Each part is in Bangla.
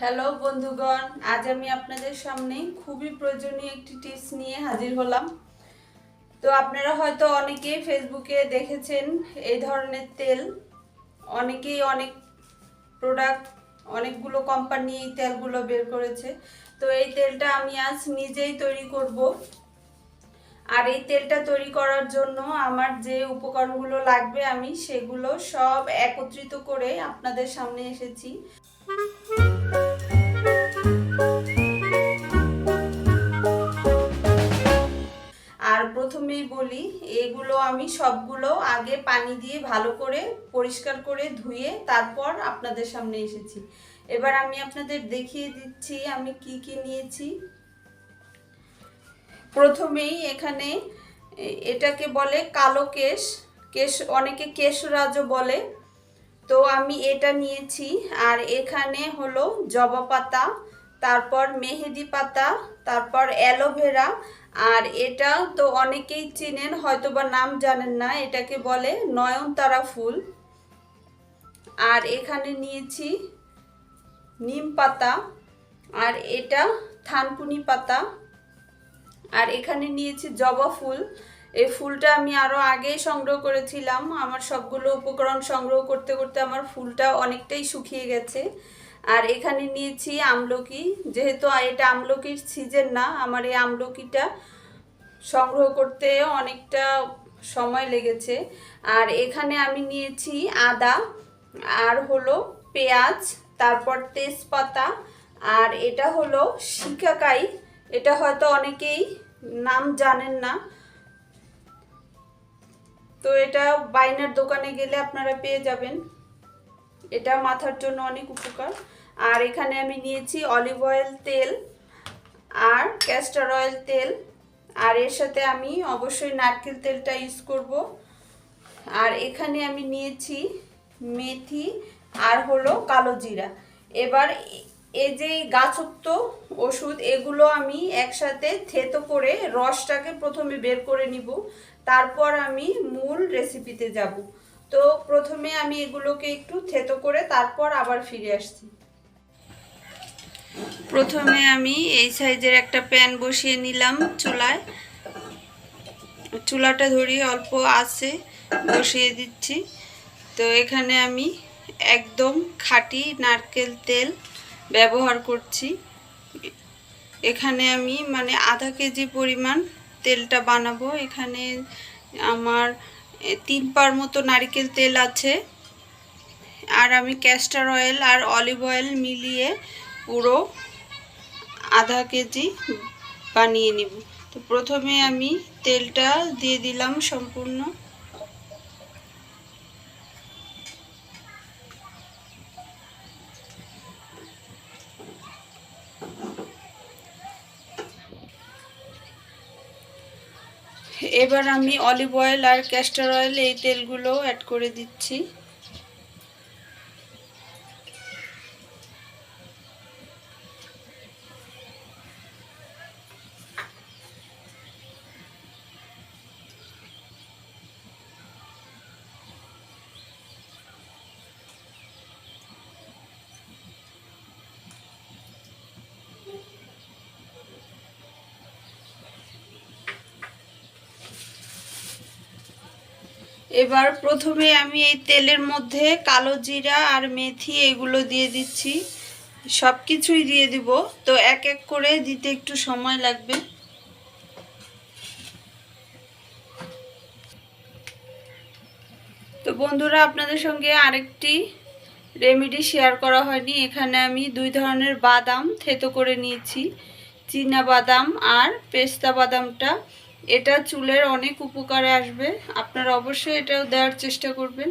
হ্যালো বন্ধুগণ, আজ আমি আপনাদের সামনে খুবই প্রয়োজনীয় একটি টিপস নিয়ে হাজির হলাম। তো আপনারা হয়তো অনেকেই ফেসবুকে দেখেছেন এই ধরনের তেল। অনেকেই অনেক প্রোডাক্ট অনেকগুলো কোম্পানি এই তেলগুলো বের করেছে। তো এই তেলটা আমি আজ নিজেই তৈরি করব। আর এই তেলটা তৈরি করার জন্য আমার যে উপকরণগুলো লাগবে আমি সেগুলো সব একত্রিত করে আপনাদের সামনে এসেছি। প্রথমেই বলি, এগুলো আমি সবগুলো আগে পানি দিয়ে ভালো করে পরিষ্কার করে ধুয়ে তারপর আপনাদের সামনে এসেছি। এবার আমি আপনাদের দেখিয়ে দিচ্ছি আমি কি কি নিয়েছি। প্রথমেই এখানে এটাকে বলে কালো কেশ। কেশ, অনেকে কেশরাজও বলে। তো আমি এটা নিয়েছি আর এখানে হলো জবা পাতা, তারপর মেহেদি পাতা, তারপর অ্যালোভেরা আর এটা তো অনেকেই চিনেন হয়তো বা নাম জানেন না, এটাকে বলে নয়নতারা ফুল। আর এখানে নিয়েছি নিম পাতা, আর এটা থানকুনি পাতা। আর এখানে নিয়েছি জবা ফুল। এই ফুলটা আমি আরও আগেই সংগ্রহ করেছিলাম। আমার সবগুলো উপকরণ সংগ্রহ করতে করতে আমার ফুলটা অনেকটাই শুকিয়ে গেছে। আর এখানে নিয়েছি আমলকি। যেহেতু এটা আমলকির সিজন না, আমার এই আমলকিটা সংগ্রহ করতে অনেকটা সময় লেগেছে। আর এখানে আমি নিয়েছি আদা, আর হলো পেঁয়াজ, তারপর তেজপাতা, আর এটা হলো শিকাকাই। এটা হয়তো অনেকেই নাম জানেন না। তো এটা বাইনার দোকানে গেলে আপনারা পেয়ে যাবেন। এটা মাথার জন্য অনেক উপকার। আর এখানে আমি নিয়েছি অলিভ অয়েল তেল আর ক্যাস্টার অয়েল তেল। আর এর সাথে আমি অবশ্যই নারকেল তেলটা ইউজ করব। আর এখানে আমি নিয়েছি মেথি আর হলো কালো জিরা। এবার এই যে গাছত্ব ওষুধ, এগুলো আমি একসাথে থেতো করে রসটাকে প্রথমে বের করে নিব। তারপর আমি মূল রেসিপিতে যাব। তো প্রথমে আমি এগুলোকে একটু থেতো করে তারপর আবার ফিরে আসছি। প্রথমে আমি এই সাইজের একটা প্যান বসিয়ে নিলাম চুলায়। চুলাটা ধরিয়ে অল্প আছে, বসিয়ে দিচ্ছি। তো এখানে আমি একদম খাঁটি নারকেল তেল ব্যবহার করছি। এখানে আমি মানে আধা কেজি পরিমাণ তেলটা বানাবো। এখানে আমার তিন পার মতো নারকেল তেল আছে। আর আমি ক্যাস্টার অয়েল আর অলিভ অয়েল মিলিয়ে পুরো আধা কেজি বানিয়ে নিব। তো প্রথমে আমি তেলটা দিয়ে দিলাম সম্পূর্ণ। এবার আমি অলিভ অয়েল আর ক্যাস্টার অয়েল এই তেলগুলো অ্যাড করে দিচ্ছি। এবার প্রথমে আমি এই তেলের মধ্যে কালো জিরা আর মেথি এগুলো দিয়ে দিচ্ছি। সব কিছুই দিয়ে দিব। তো এক এক করে দিতে একটু সময় লাগবে। তো বন্ধুরা, আপনাদের সঙ্গে আরেকটি রেমেডি শেয়ার করা হয়নি। এখানে আমি দুই ধরনের বাদাম থেতো করে নিয়েছি। চীনা বাদাম আর পেস্তা বাদামটা। এটা চুলের অনেক উপকারে আসবে। আপনারা অবশ্যই এটাও দেওয়ার চেষ্টা করবেন।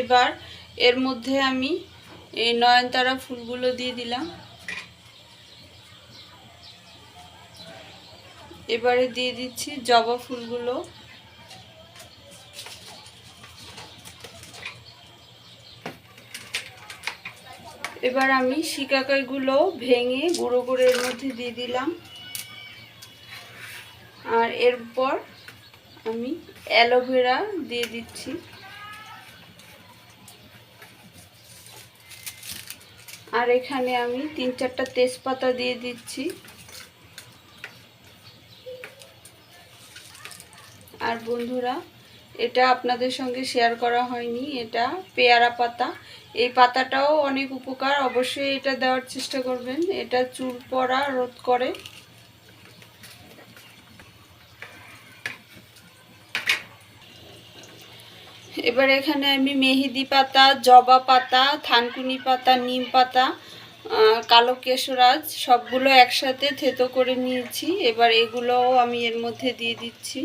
এবার এর মধ্যে আমি এই নয়নতারা ফুলগুলো দিয়ে দিলাম। এবারে দিয়ে দিচ্ছি জবা ফুলগুলো। এবার আমি শিকাকাইগুলো ভেঙে গুঁড়ো করে এর মধ্যে দিয়ে দিলাম। আর এরপর আমি অ্যালোভেরা দিয়ে দিচ্ছি। আর এখানে আমি তিন চারটা তেজপাতা দিয়ে দিচ্ছি। আর বন্ধুরা, এটা আপনাদের সঙ্গে শেয়ার করা হয়নি, এটা পেয়ারা পাতা। এই পাতাটাও অনেক উপকার, অবশ্যই এটা দেওয়ার চেষ্টা করবেন। এটা চুল পড়া রোধ করে। এবার এখানে আমি মেহেদি পাতা, জবা পাতা, থানকুনি পাতা, নিম পাতা কালো কেশরাজ, সবগুলো একসাথে থেতো করে নিয়েছি। এবার এগুলোও আমি এর মধ্যে দিয়ে দিচ্ছি।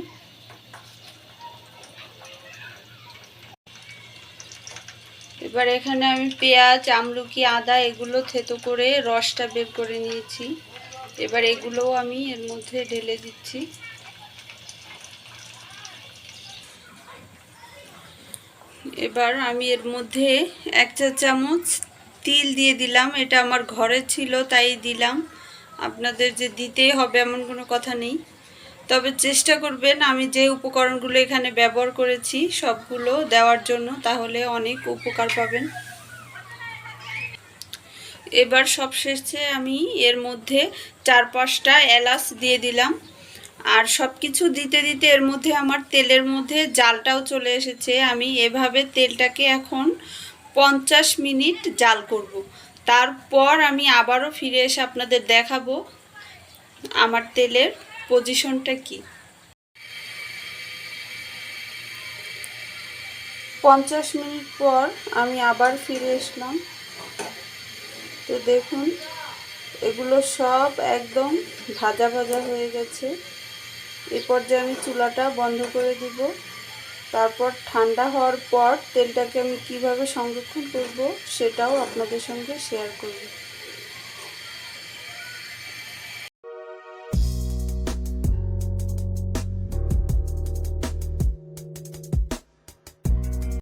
এবার এখানে আমি পেঁয়াজ, আমলকি, আদা এগুলো থেতো করে রসটা বের করে নিয়েছি। এবার এগুলোও আমি এর মধ্যে ঢেলে দিচ্ছি। এবার আমি এর মধ্যে এক চা চামচ তিল দিয়ে দিলাম। এটা আমার ঘরে ছিল, তাই দিলাম। আপনাদের যে দিতেই হবে এমন কোনো কথা নেই। তবে চেষ্টা করবেন আমি যে উপকরণগুলো এখানে ব্যবহার করেছি সবগুলো দেওয়ার জন্য, তাহলে অনেক উপকার পাবেন। এবার সবশেষে আমি এর মধ্যে চার পাঁচটা এলাচ দিয়ে দিলাম। আর সব কিছু দিতে দিতে এর মধ্যে আমার তেলের মধ্যে জালটাও চলে এসেছে। আমি এভাবে তেলটাকে এখন পঞ্চাশ মিনিট জাল করব। তারপর আমি আবারও ফিরে এসে আপনাদের দেখাবো আমার তেলের পজিশনটা কি? পঞ্চাশ মিনিট পর আমি আবার ফিরে আসলাম। তো দেখুন, এগুলো সব একদম ভাজা ভাজা হয়ে গেছে। এ পর্যায়ে আমি চুলাটা বন্ধ করে দিব। তারপর ঠান্ডা হওয়ার পর তেলটাকে আমি কীভাবে সংরক্ষণ করব সেটাও আপনাদের সঙ্গে শেয়ার করব।